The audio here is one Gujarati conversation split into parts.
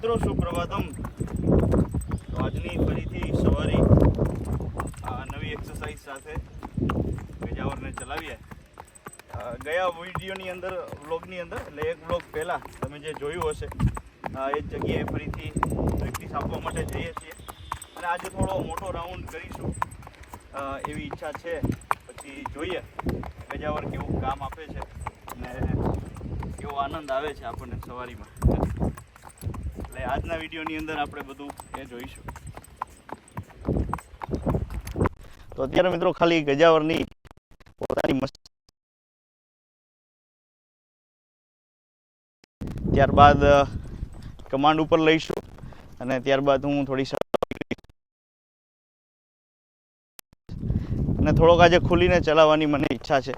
મિત્રો, સુપ્રભાતમ. આજની ફરીથી સવારે આ નવી એક્સરસાઇઝ સાથે ગજાવરને ચલાવીએ. ગયા વિડીયોની અંદર, વ્લોગની અંદર, એટલે એક વ્લોગ પહેલાં તમે જે જોયું હશે એ જગ્યાએ ફરીથી પ્રેક્ટિસ આપવા માટે જઈએ છીએ. અને આજે થોડો મોટો રાઉન્ડ કરીશું. એવી ઈચ્છા છે. પછી જોઈએ ગજાવર કેવું કામ આપે છે અને કેવો આનંદ આવે છે આપણને સવારીમાં. એટલે આજના વિડીયોની અંદર આપણે બધું એ જોઈશું. તો અત્યારે મિત્રો ખાલી ગજાવરની પોતાની ત્યારબાદ કમાન્ડ ઉપર લઈશું અને ત્યારબાદ હું થોડી અને થોડોક આજે ખુલીને ચલાવવાની મને ઈચ્છા છે.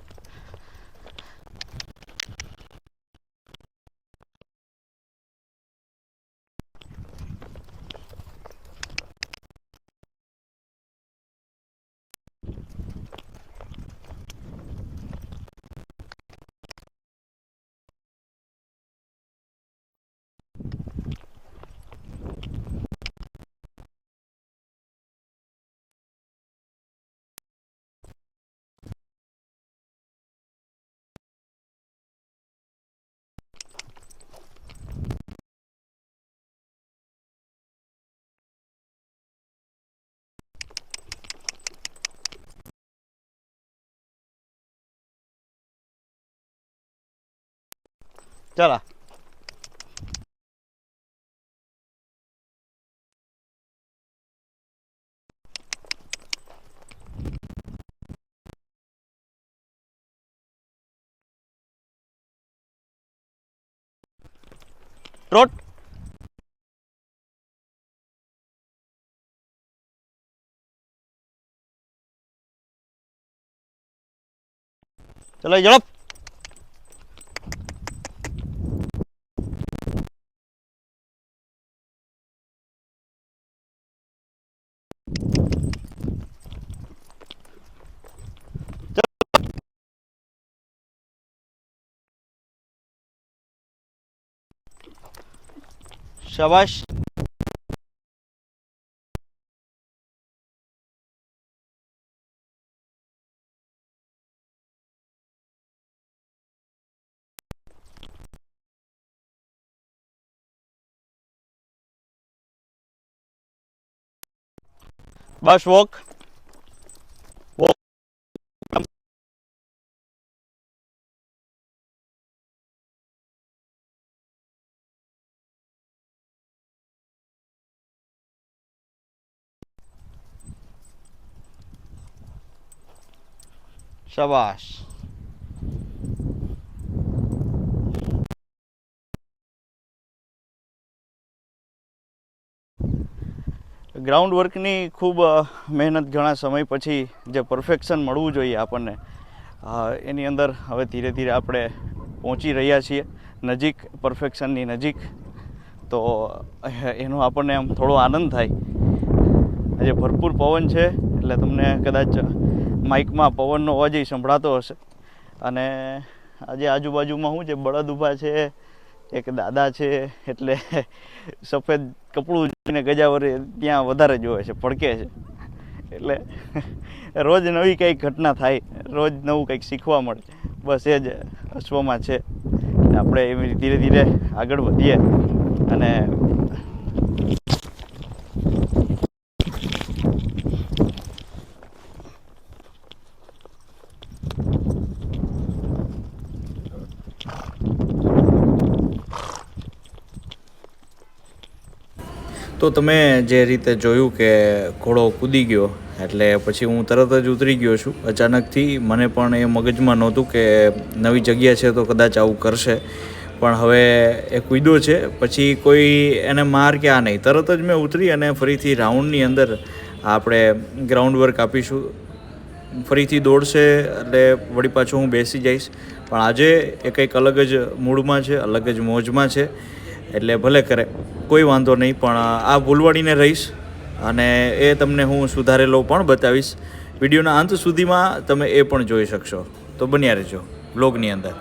যারা রোড। চলো জড়প શાબાશ બસ વોક શાબાશ ગ્રાઉન્ડ વર્કની ખૂબ મહેનત ઘણા સમય પછી જે પરફેક્શન મળવું જોઈએ આપણને એની અંદર હવે ધીરે ધીરે આપણે પહોંચી રહ્યા છીએ. નજીક પરફેક્શનની નજીક. તો એનો આપણને આમ થોડો આનંદ થાય. આજે ભરપૂર પવન છે, એટલે તમને કદાચ માઇકમાં પવનનો અવાજ સંભળાતો હશે. અને આજે આજુબાજુમાં શું છે બળદ ઊભા છે, એક દાદા છે, એટલે સફેદ કપડું જોઈને ગજાવરી ત્યાં વધારે જોવે છે ભડકે છે. એટલે રોજ નવી કંઈક ઘટના થાય, રોજ નવું કંઈક શીખવા મળે. બસ એ જ અશ્વમાં છે. આપણે એવી ધીરે ધીરે આગળ વધીએ. અને તો તમે જે રીતે જોયું કે ઘોડો કૂદી ગયો, એટલે પછી હું તરત જ ઉતરી ગયો છું. અચાનકથી મને પણ એ મગજમાં નહોતું કે નવી જગ્યા છે તો કદાચ આવું કરશે. પણ હવે એ કૂદ્યો છે. પછી કોઈ એને માર કે આ નહીં. તરત જ મેં ઉતરી અને ફરીથી રાઉન્ડની અંદર આપણે ગ્રાઉન્ડ વર્ક આપીશું. ફરીથી દોડશે એટલે વળી પાછું હું બેસી જઈશ. પણ આજે એ કંઈક અલગ જ મૂડમાં છે, અલગ જ મોજમાં છે. એટલે ભલે કરે, કોઈ વાંધો નહીં, પણ આ ભૂલવાડીને રહીશ અને એ તમને હું સુધારેલો પણ બતાવીશ. વિડીયોના અંત સુધીમાં તમે એ પણ જોઈ શકશો. તો બન્યા રહેજો બ્લોગની અંદર.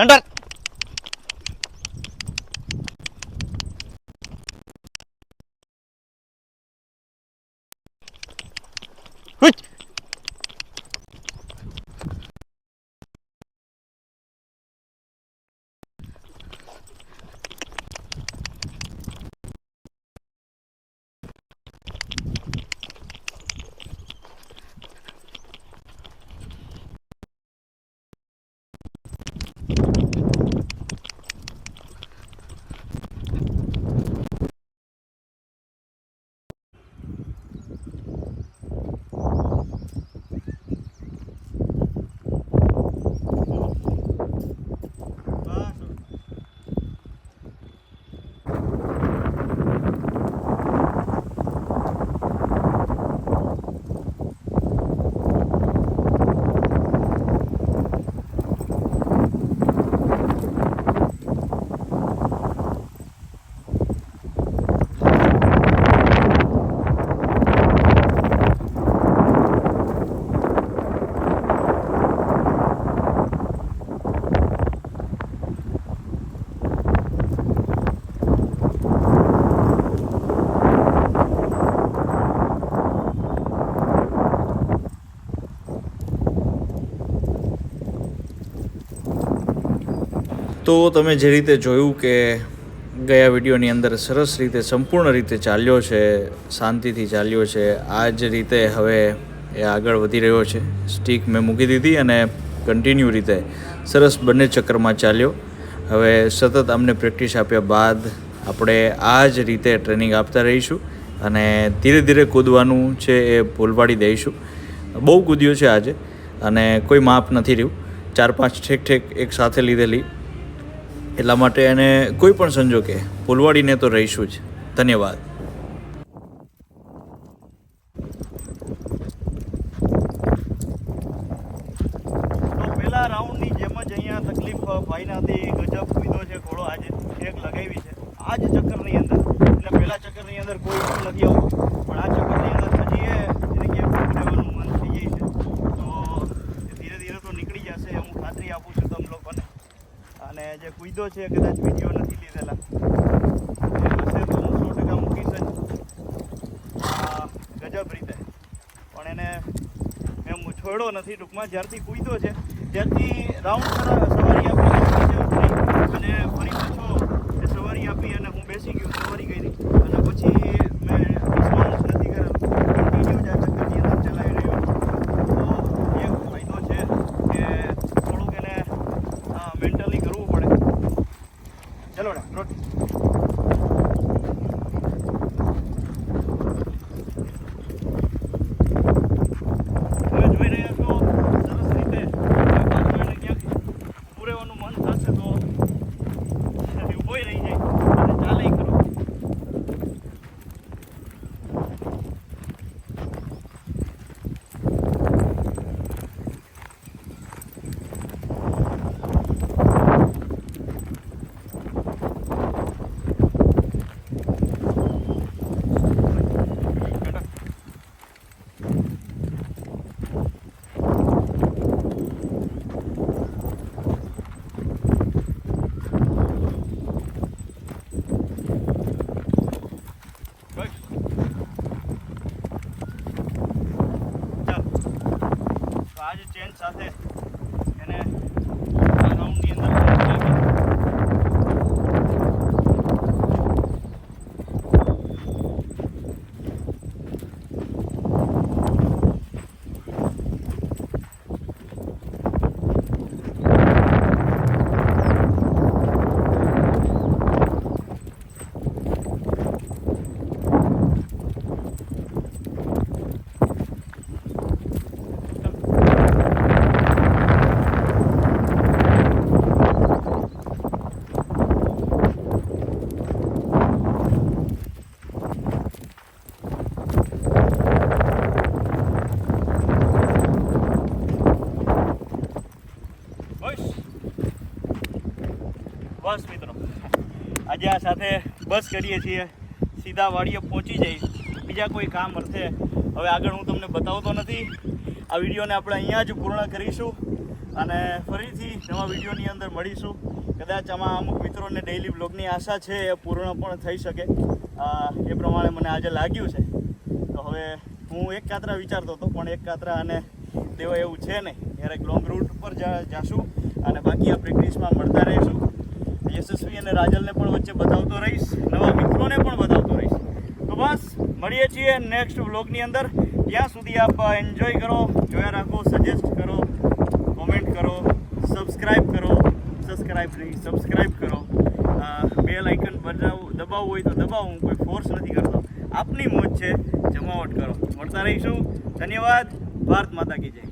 சென்டர் તો તમે જે રીતે જોયું કે ગયા વિડીયોની અંદર સરસ રીતે, સંપૂર્ણ રીતે ચાલ્યો છે, શાંતિથી ચાલ્યો છે આ જ રીતે હવે એ આગળ વધી રહ્યો છે. સ્ટીક મેં મૂકી દીધી અને કન્ટિન્યુ રીતે સરસ બંને ચક્કરમાં ચાલ્યો. હવે સતત અમને પ્રેક્ટિસ આપ્યા બાદ આપણે આ જ રીતે ટ્રેનિંગ આપતા રહીશું અને ધીરે ધીરે કૂદવાનું છે એ ભૂલવાડી દઈશું. બહુ કૂદ્યો છે આજે અને કોઈ માપ નથી રહ્યું. ચાર પાંચ ઠેક ઠેક એક સાથે લીધેલી. એટલા માટે એને કોઈ પણ સંજોગે ફૂલવાડીને તો રહીશું જ. ધન્યવાદ. પહેલા રાઉન્ડની જેમ જ અહીંયા તકલીફ ભાઈ નાથી ગજબ કૂદ્યો છે ઘોડો. આજે એક લગાવી છે આ જ ચક્કરની અંદર એટલે પહેલા ચક્કરની અંદર કોઈ પણ નથી આવતું પણ આ ચક્કરની અંદર હજી એ એને ક્યાંક રહેવાનું મન થઈ જાય છે તો એ ધીરે ધીરે તો નીકળી જશે હું ખાતરી આપું છું તમે લોકોને અને જે છે, કદાચ વીડિયો નથી લીધેલા. હશે તો હું સો ટકા મૂકીશ જ. ગજબ રીતે. પણ એને મેં છોડ્યો નથી, ટૂંકમાં જ્યારથી કૂદ્યો છે, ત્યારથી રાઉન્ડ સવારી આપી અને ફરી ચલો ને રોટી આ જ ચેન્જ સાથે એને આ રાઉન્ડની અંદર નાખી. બસ બસ મિત્રો સાથે બસ કરીએ છીએ. સીધા વાડીએ પહોંચી જઈ. બીજા કોઈ કામ અર્થે. હવે આગળ હું તમને બતાવતો નથી. આ વિડીયોને આપણે અહીંયા જ પૂર્ણ કરીશું અને ફરીથી નવા વિડીયોની અંદર મળીશું. કદાચ આમાં અમુક મિત્રોને ડેઇલી બ્લોગની આશા છે, એ પૂર્ણ પણ થઈ શકે. એ પ્રમાણે મને આજે લાગ્યું છે. તો હવે હું એક કાતરા વિચારતો હતો, પણ એક કાતરા અને તેઓ એવું છે નહીં. ક્યારેક લોંગ રૂટ ઉપર જાશું અને બાકી આ પ્રેક્ટિસમાં મળતા રહીશું. યશસ્વી અને રાજલને પણ વચ્ચે બતાવતો રહીશ, નવા મિત્રોને પણ બતાવતો રહીશ. તો બસ, મળીએ છીએ નેક્સ્ટ વ્લોગની અંદર. ત્યાં સુધી આપ એન્જોય કરો, જોયા રાખો સજેસ્ટ કરો કોમેન્ટ કરો સબસ્ક્રાઈબ કરો સબસ્ક્રાઈબ નહીં સબસ્ક્રાઈબ કરો. બેલ આઇકન બજાવું, દબાવવું હોય તો દબાવું, હું કોઈ ફોર્સ નથી કરતો. આપની મોજ છે, જમાવટ કરો. મળતા રહીશું. ધન્યવાદ. ભારત માતા કી જય.